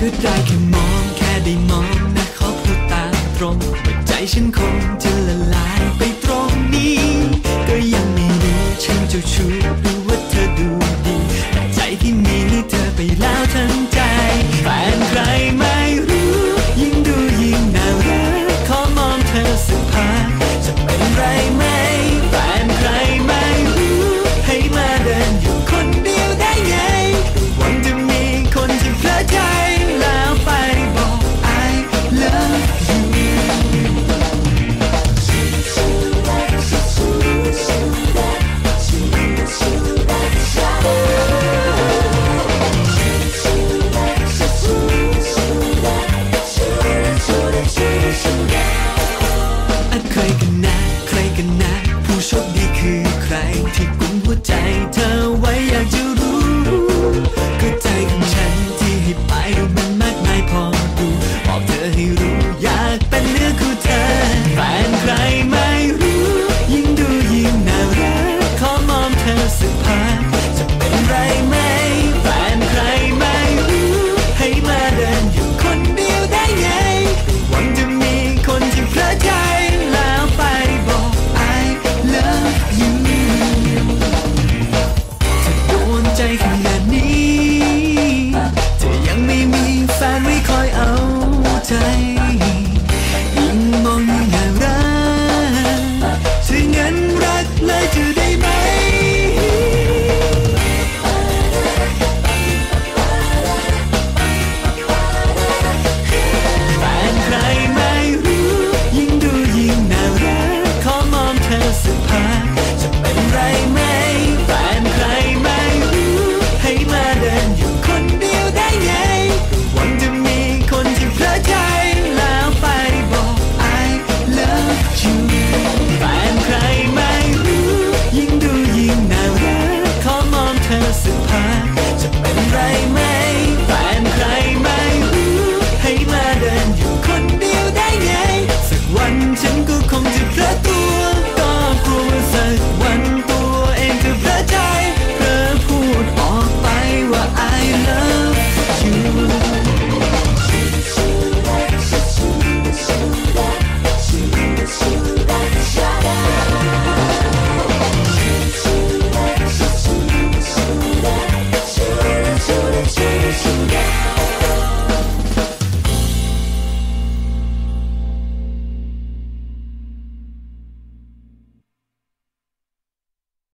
ได้แค่มองแค่ได้มองนะขอพูดตาตรงว่าใจฉันคงจะละลายไปตรงนี้ ก็ยังไม่รู้ฉันเจะชู้หรือว่าเธอดูดี แต่ใจที่มีให้เธอไปแล้วทั้งใจแฟนใครไม่รู้ ยิ่งดูยิ่งน่ารักขอมองเธอสักพักจะเป็นไรไหม กันนะ ผู้โชคดีคือใคร ที่กุมหัวใจเธอไว้อยากจะรู้ก็ใจของฉันที่ให้ไปมันมากมายพอดูบอกเธอให้รู้อยากเป็นเนื้อคู่เธอแฟนใครไม่รู้ ยิ่งดูยิ่งน่ารักขอมองเธอสักพัก time. Show.